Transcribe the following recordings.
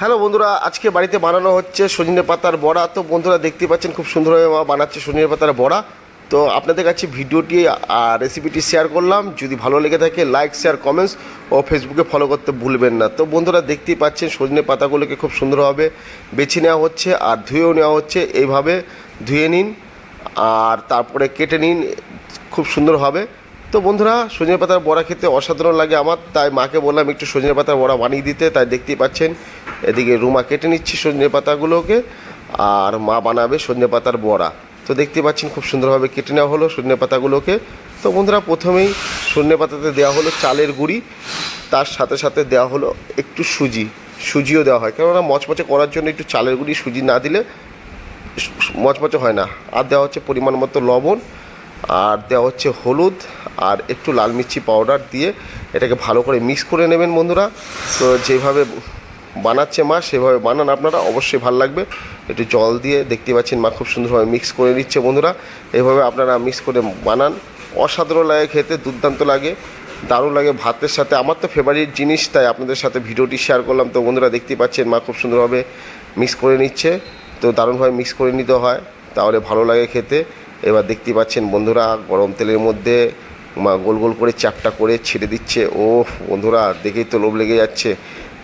Hello বন্ধুরা, আজকে বাড়িতে বানানো হচ্ছে সজনে পাতার বড়া। তো বন্ধুরা দেখতে পাচ্ছেন খুব সুন্দরভাবে মা বানাচ্ছে সজনে পাতার বড়া। তো আপনাদের কাছে ভিডিওটি আর রেসিপিটি শেয়ার করলাম। যদি ভালো লেগে থাকে লাইক শেয়ার কমেন্টস ও ফেসবুকে ফলো করতে ভুলবেন না। তো বন্ধুরা দেখতেই পাচ্ছেন সজনে পাতাগুলোকে খুব সুন্দরভাবে বেছে নেওয়া হচ্ছে আর ধুয়েও নেওয়া হচ্ছে। এইভাবে ধুয়ে নিন আর তারপরে কেটে নিন, খুব সুন্দর হবে তো বন্ধুরা, সজনে পাতার বড়া খেতে অসাধারণ লাগে আমার। তাই মাকে বললাম একটু সজনে পাতার বড়া বানিয়ে দিতে। তাই দেখতেই পাচ্ছেন এদিকে রুমা কেটে নিচ্ছি সজনে পাতাগুলোকে আর মা বানাবে সজনে পাতার বড়া। তো দেখতে পাচ্ছেন খুব সুন্দরভাবে কেটে নেওয়া হলো সজনে পাতাগুলোকে। তো বন্ধুরা, প্রথমেই সজনে পাতাতে দেওয়া হলো চালের গুঁড়ি, তার সাথে সাথে দেওয়া হলো একটু সুজি। সুজিও দেওয়া হয়, কেননা মচমচে করার জন্য একটু চালের গুঁড়ি, সুজি না দিলে মচমচে হয় না। আর দেওয়া হচ্ছে পরিমাণ মতো লবণ, আর দেওয়া হচ্ছে হলুদ, আর একটু লাল মির্চি পাউডার দিয়ে এটাকে ভালো করে মিক্স করে নেবেন বন্ধুরা। তো যেভাবে বানাচ্ছে মা, সেভাবে বানান। আপনারা অবশ্যই ভালো লাগবে। একটু জল দিয়ে দেখতে পাচ্ছেন মা, খুব সুন্দরভাবে মিক্স করে নিচ্ছে বন্ধুরা। এভাবে আপনারা মিক্স করে বানান। অসাধারণ লাগে খেতে, দুর্দান্ত লাগে, দারুণ লাগে ভাতের সাথে। আমার তো ফেভারিট জিনিস তাই আপনাদের সাথে ভিডিওটি শেয়ার করলাম। তো বন্ধুরা দেখতে পাচ্ছেন মা, খুব সুন্দরভাবে মিক্স করে নিচ্ছে। তো দারুণভাবে মিক্স করে নিতে হয়, তাহলে ভালো লাগে খেতে। এবার দেখতে পাচ্ছেন বন্ধুরা, গরম তেলের মধ্যে মা গোল গোল করে চ্যাপটা করে ছেড়ে দিচ্ছে। ও বন্ধুরা, দেখেই তো লোভ লেগে যাচ্ছে।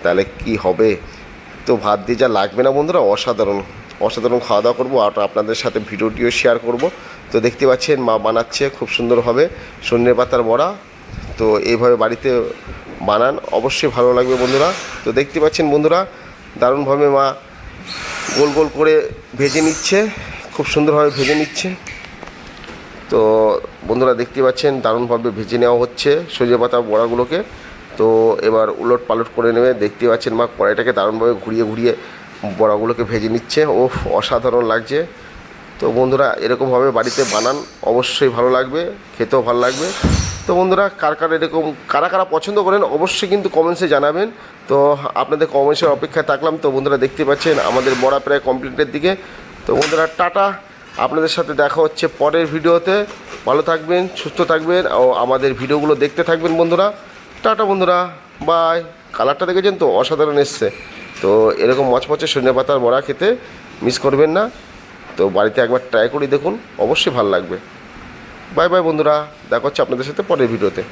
তাহলে কি হবে? তো ভাত দিয়ে যা লাগবে না বন্ধুরা, অসাধারণ অসাধারণ খাওয়া দাওয়া করব আর আপনাদের সাথে ভিডিওটিও শেয়ার করব। তো দেখতে পাচ্ছেন, মা বানাচ্ছে, খুব সুন্দরভাবে সন্ধ্যে পাতার বড়া। তো এইভাবে বাড়িতে বানান, অবশ্যই ভালো লাগবে বন্ধুরা। তো দেখতে পাচ্ছেন বন্ধুরা, দারুণভাবে মা গোল গোল করে ভেজে নিচ্ছে, খুব সুন্দরভাবে ভেজে নিচ্ছে। তো বন্ধুরা দেখতে পাচ্ছেন, দারুণভাবে ভেজে নেওয়া হচ্ছে সজনে পাতা বড়াগুলোকে। তো এবার উলট পালট করে নেবে। দেখতে পাচ্ছেন মা কড়াইটাকে দারুণভাবে ঘুরিয়ে ঘুরিয়ে বড়াগুলোকে ভেজে নিচ্ছে। ও অসাধারণ লাগছে। তো বন্ধুরা এরকমভাবে বাড়িতে বানান। অবশ্যই ভালো লাগবে, খেতেও ভালো লাগবে। তো বন্ধুরা, কার কার এরকম, কারা কারা পছন্দ করেন অবশ্যই কিন্তু কমেন্টসে জানাবেন। তো আপনাদের কমেন্টসের অপেক্ষায় থাকলাম। তো বন্ধুরা দেখতে পাচ্ছেন আমাদের বড়া প্রায় কমপ্লিটের দিকে। তো বন্ধুরা, টাটা। আপনাদের সাথে দেখা হচ্ছে পরের ভিডিওতে। ভালো থাকবেন, সুস্থ থাকবেন ও আমাদের ভিডিওগুলো দেখতে থাকবেন বন্ধুরা। টাটা বন্ধুরা বাই কালারটা দেখেছেন তো? অসাধারণ এসছে। তো এরকম মচমচে সজনে পাতার বড়া খেতে মিস করবেন না। তো বাড়িতে একবার ট্রাই করে দেখুন, অবশ্যই ভালো লাগবে। বাই বাই বন্ধুরা, দেখা হচ্ছে আপনাদের সাথে পরের ভিডিওতে